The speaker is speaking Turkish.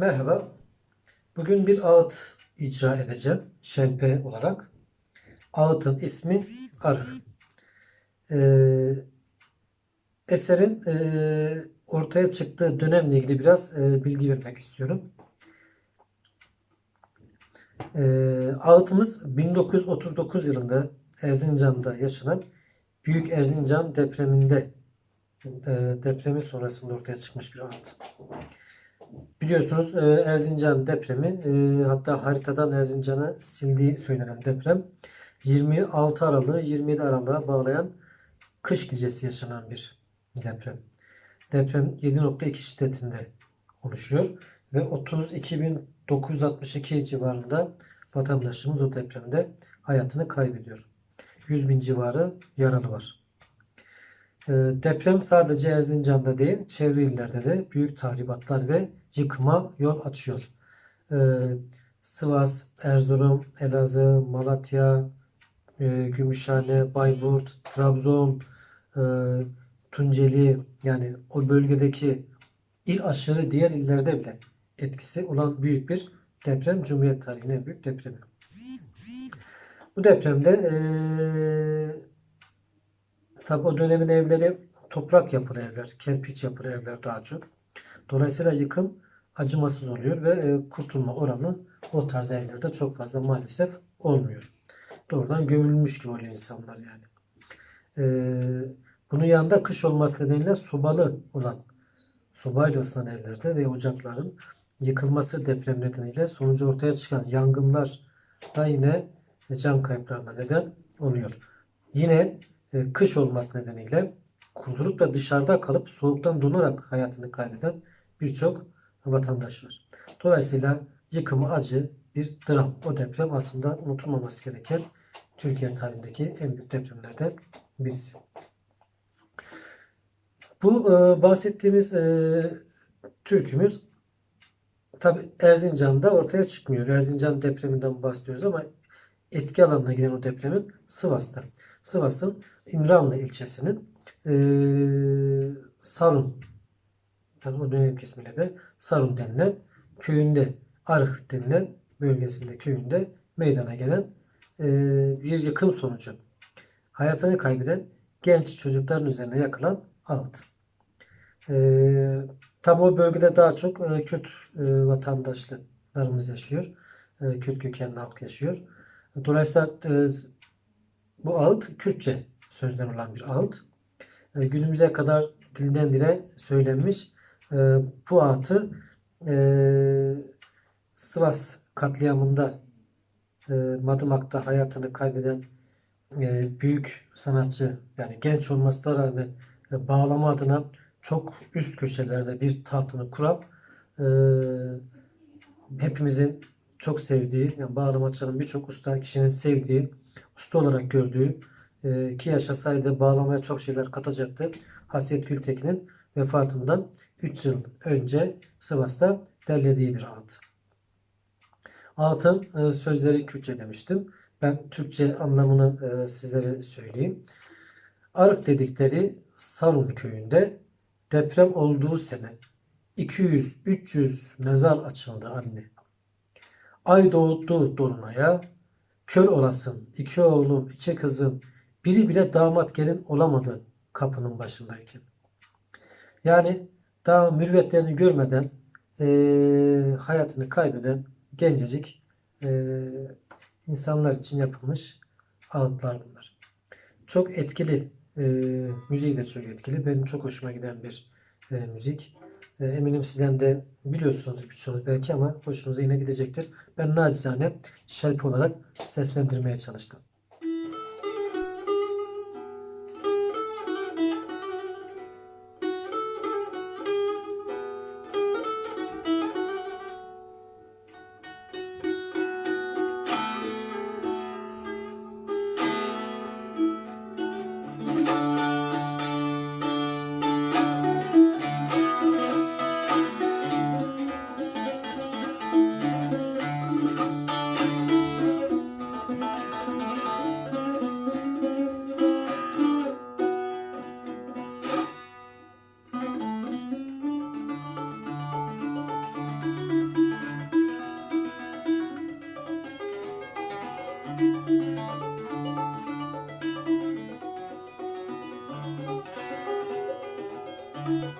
Merhaba. Bugün bir ağıt icra edeceğim. Şempe olarak. Ağıtın ismi Arı. Ee, eserin e, ortaya çıktığı dönemle ilgili biraz e, bilgi vermek istiyorum. Ee, ağıtımız 1939 yılında Erzincan'da yaşanan Büyük Erzincan depreminde e, depremi sonrasında ortaya çıkmış bir ağıt. Biliyorsunuz e, Erzincan depremi e, hatta haritadan Erzincan'ı sildiği söylenen deprem 26 Aralık'ı 27 Aralık'a bağlayan kış gecesi yaşanan bir deprem. Deprem 7.2 şiddetinde oluşuyor ve 32.962 civarında vatandaşımız o depremde hayatını kaybediyor. 100 bin civarı yaralı var. E, Deprem sadece Erzincan'da değil, çevre illerde de büyük tahribatlar ve yıkıma yol açıyor. E, Sivas, Erzurum, Elazığ, Malatya, e, Gümüşhane, Bayburt, Trabzon, e, Tunceli yani o bölgedeki il aşırı diğer illerde bile etkisi olan büyük bir deprem. Cumhuriyet tarihinin en büyük depremi. Bu depremde eee Tabi o dönemin evleri toprak yapılı evler, kerpiç yapılı evler daha çok. Dolayısıyla yıkım acımasız oluyor ve e, kurtulma oranı o tarz evlerde çok fazla maalesef olmuyor. Doğrudan gömülmüş gibi oluyor insanlar yani. Ee, bunun yanında kış olması nedeniyle sobalı olan, sobayla ısınan evlerde ve ocakların yıkılması deprem nedeniyle sonucu ortaya çıkan yangınlar da yine can kayıplarına neden oluyor. Yine e, kış olması nedeniyle kurtulup da dışarıda kalıp soğuktan donarak hayatını kaybeden birçok vatandaş var. Dolayısıyla yıkımı acı bir dram. O deprem aslında unutulmaması gereken Türkiye tarihindeki en büyük depremlerden birisi. Bu e, bahsettiğimiz e, türkümüz tabi Erzincan'da ortaya çıkmıyor. Erzincan depreminden bahsediyoruz ama etki alanına giren o depremin Sivas'ta. Sivas'ın İmranlı ilçesinin e, Sarun yani o dönem ismiyle de Sarun denilen köyünde Arık denilen bölgesinde köyünde meydana gelen e, bir yıkım sonucu hayatını kaybeden genç çocukların üzerine yakılan ağıt. E, tam o bölgede daha çok e, Kürt e, vatandaşlarımız yaşıyor. E, Kürt kökenli halk yaşıyor. Dolayısıyla e, bu ağıt Kürtçe sözler olan bir ağıt. E, günümüze kadar dilden dile söylenmiş. E, bu ağıtı e, Sivas katliamında e, Madımak'ta hayatını kaybeden e, büyük sanatçı yani genç olmasına rağmen e, bağlama adına çok üst köşelerde bir tahtını kuran e, hepimizin çok sevdiği yani bağlamaçların birçok usta kişinin sevdiği usta olarak gördüğü e, ki yaşasaydı bağlamaya çok şeyler katacaktı. Hasret Gültekin'in vefatından 3 yıl önce Sivas'ta derlediği bir ağıt. Ağıtın e, sözleri Kürtçe demiştim. Ben Türkçe anlamını e, sizlere söyleyeyim. Arık dedikleri Sarun köyünde deprem olduğu sene 200-300 mezar açıldı anne. Ay doğdu dolunaya, kör olasın, iki oğlum, iki kızım, biri bile damat gelin olamadı kapının başındayken. Yani daha mürvetlerini görmeden e, hayatını kaybeden gencecik e, insanlar için yapılmış ağıtlar bunlar. Çok etkili, e, müziği de çok etkili. Benim çok hoşuma giden bir e, müzik. E, eminim sizden de biliyorsunuz birçoğunuz belki ama hoşunuza yine gidecektir. Ben nacizane şelp olarak seslendirmeye çalıştım. Müzik